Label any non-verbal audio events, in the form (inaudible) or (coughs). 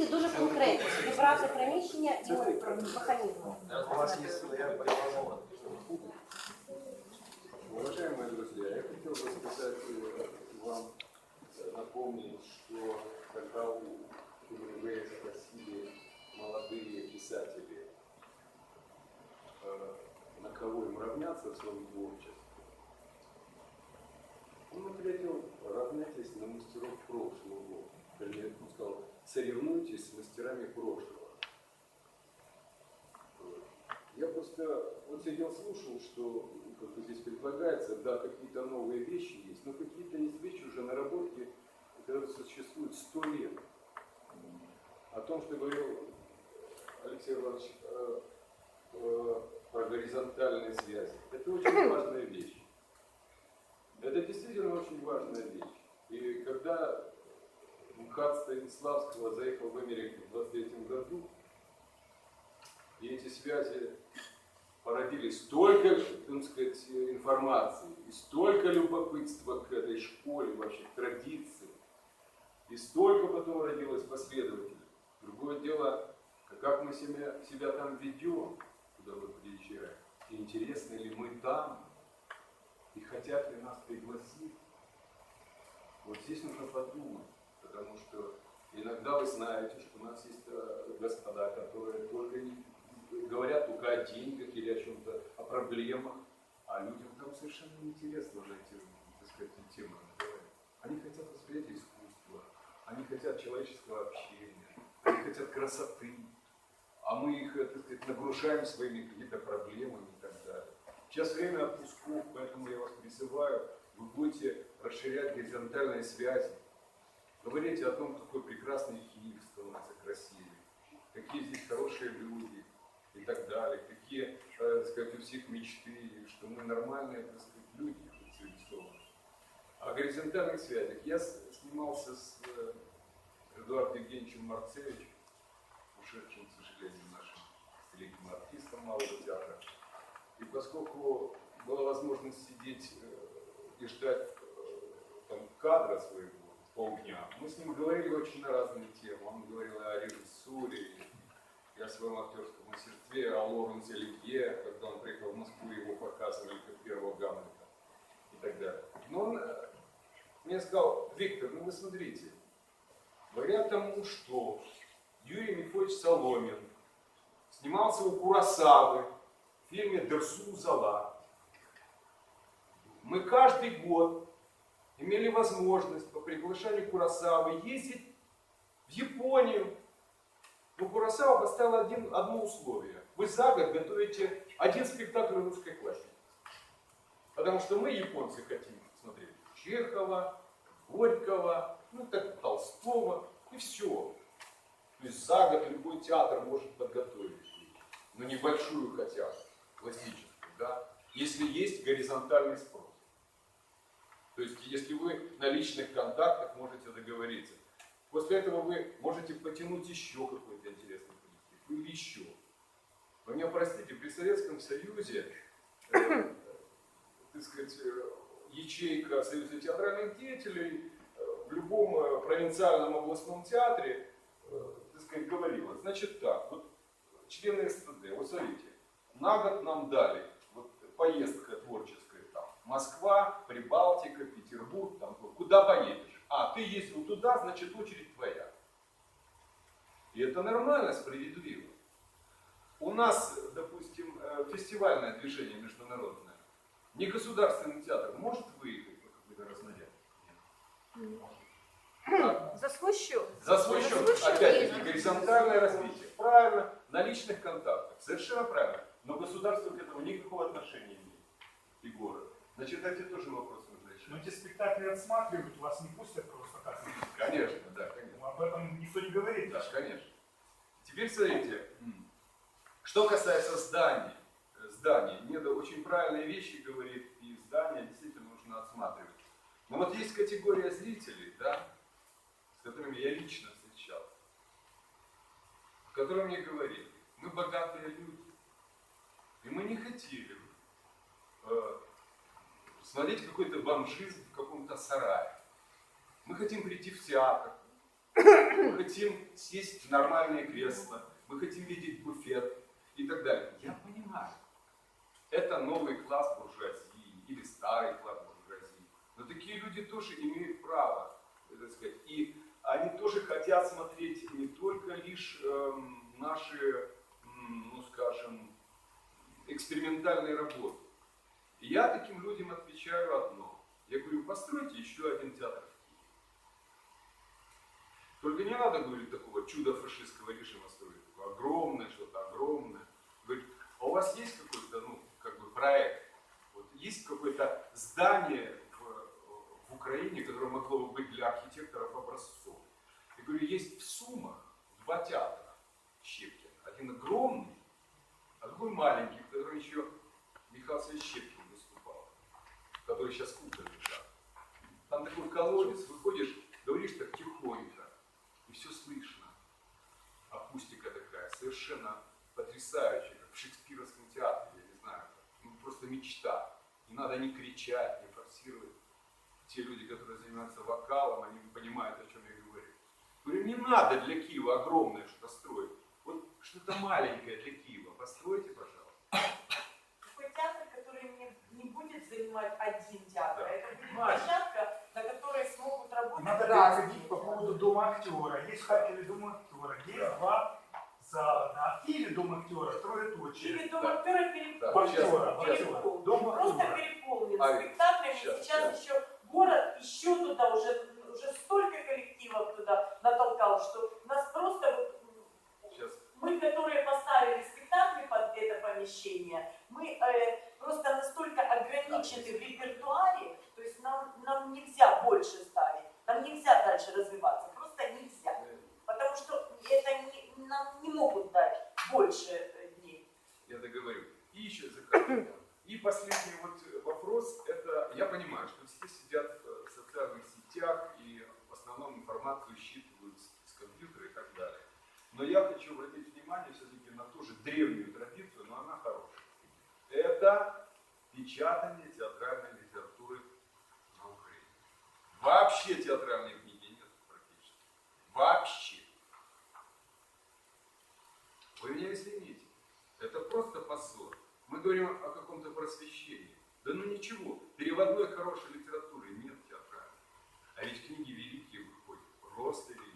пропозиції дуже конкретні. Вибрати приміщення і механізми. У вас есть своя полигонова. Уважаемые друзья, я хотел бы сказать э, вам, э, напомнить, что когда у КМВ спросили молодые писатели, э, на кого им равняться в своем творчестве, он ответил, равняйтесь на мастеров прошлого. Вернее, он сказал, соревнуйтесь с мастерами прошлого. Я просто вот сидел, слушал, что как бы здесь предлагается, да, какие-то новые вещи есть, но какие-то есть вещи уже наработки, которые существуют сто лет. О том, что говорил Алексей Иванович э, э, про горизонтальные связи. Это очень (coughs) важная вещь. Это действительно очень важная вещь. И когда МХАТ Станиславского заехал в Америку в 23 году, и эти связи породили столько, так сказать, информации, и столько любопытства к этой школе, вообще к традиции, и столько потом родилось последователей. Другое дело, как мы себя, себя там ведем, куда мы приезжаем, и интересны ли мы там, и хотят ли нас пригласить. Вот здесь нужно подумать, иногда вы знаете, что у нас есть э, господа, которые только говорят только о деньгах или о чем-то, о проблемах, а людям там совершенно неинтересно уже эти, так сказать, темы. Они хотят восприятия искусства, они хотят человеческого общения, они хотят красоты, а мы их, э, так сказать, нагружаем своими какими-то проблемами и так далее. Сейчас время отпусков, поэтому я вас призываю, вы будете расширять горизонтальные связи, говорите о том, какой прекрасный Киев становится красивее, какие здесь хорошие люди и так далее, какие, э, так сказать, у всех мечты, что мы нормальные, так сказать, люди цивилизованные. О горизонтальных связях. Я снимался с э, Эдуардом Евгеньевичем Марцевичем, ушедшим, к сожалению, нашим великим артистом малого театра. И поскольку была возможность сидеть э, и ждать там, кадра своего полдня, мы с ним говорили очень на разные темы. Он говорил о режиссуре, и о своем актерском мастерстве, о Лоренсе Оливье, когда он приехал в Москву, его показывали как первого Гамлета и так далее. Но он э, мне сказал, Виктор, ну вы смотрите, говорят тому, что Юрий Михайлович Соломин снимался у Курасавы в фильме «Дерсу Зала». Мы каждый год имели возможность по приглашению Курасавы ездить в Японию. Но Курасава поставил один, одно условие. Вы за год готовите один спектакль русской классики. Потому что мы, японцы, хотим смотреть Чехова, Горького, ну так Толстого и все. То есть за год любой театр может подготовить, но небольшую хотя бы, классическую, да, если есть горизонтальный спрос. То есть если вы на личных контактах можете договориться. После этого вы можете потянуть еще какой-то интересный коллектив или еще. Вы меня простите, при Советском Союзе, э, так сказать, э, ячейка Союза театральных деятелей э, в любом э, провинциальном областном театре, так сказать, говорила, значит так, вот члены СТД, вот смотрите, на год нам дали вот, поездка творческая Москва, Прибалтика, Петербург, там, куда поедешь? А, ты ездил туда, значит очередь твоя. И это нормально, справедливо. У нас, допустим, э, фестивальное движение международное. Негосударственный театр может выехать на какой-то разнаряд? Так. За свой счет. За свой счет, опять-таки, горизонтальное развитие. Правильно, на личных контактах. Совершенно правильно. Но государство к этому никакого отношения не имеет. И город. Значит, эти тоже вопросы нужно Но эти спектакли отсматривают, вас не пустят просто так. Конечно, да, конечно. Ну, Об этом никто не говорит. Да, конечно. Теперь смотрите, что касается зданий. Э, Зданий. Неда очень правильные вещи говорит, и здания действительно нужно отсматривать. Но вот есть категория зрителей, да, с которыми я лично встречался, которые мне говорили, мы богатые люди, и мы не хотели э, смотреть какой-то бомжизм в каком-то сарае. Мы хотим прийти в театр, мы хотим сесть в нормальное кресло, мы хотим видеть буфет и так далее. Я понимаю, это новый класс буржуазии или старый класс буржуазии. Но такие люди тоже имеют право, так сказать, и они тоже хотят смотреть не только лишь эм, наши, ну скажем, экспериментальные работы. И я таким людям отвечаю постройте еще один театр. Только не надо, говорит, такого чуда фашистского режима строить. Такое огромное, что-то огромное. Говорит, а у вас есть какой-то, ну, как бы проект? Вот есть какое-то здание в, в Украине, которое могло бы быть для архитекторов образцом? Я говорю, есть в Сумах два театра Щепкина. Один огромный, а другой маленький, в котором еще Михаил Щепкин выступал, который сейчас лежат. Там такой колодец, выходишь, говоришь так тихонько, и все слышно. Акустика такая, совершенно потрясающая, как в шекспировском театре, я не знаю. Ну, просто мечта. Не надо не кричать, не форсировать. Те люди, которые занимаются вокалом, они понимают, о чем я говорю. Говорю, не надо для Киева огромное что-то строить. Вот что-то маленькое для Киева. Постройте, пожалуйста. Такой театр, который не, не будет занимать один театр, Да. это будет площадка, переходить по поводу Дома актера. Есть в Харькове Дом актера, есть два зала. А в Киеве Дом актера строят очень. Или дом Да. актера Да, переполнен. сейчас. Актера, Переполнен. актера. Дом Просто актера. переполнен А, спектаклями. щас, Сейчас щас. еще город еще туда уже, уже столько коллективов туда натолкал, что нас просто Сейчас. мы, которые поставили спектакли под это помещение, мы э, просто настолько ограничены в репертуаре, то есть нам, нам нельзя больше ставить, нам нельзя дальше развиваться, просто нельзя. Потому что это не, нам не могут дать больше э, дней. Я договорю. И еще заканчиваю. И последний вот вопрос, это, я понимаю, что все сидят в социальных сетях и в основном информацию считывают с, с компьютера и так далее. Но я хочу обратить внимание все-таки на ту же древнюю традицию, но она хорошая. Это печатание театральной литературы на Украине. Вообще театральной книги нет практически. Вообще. Вы меня извините. Это просто позор. Мы говорим о каком-то просвещении. Да ну ничего, переводной хорошей литературы нет театральной. А ведь книги великие выходят, просто великие.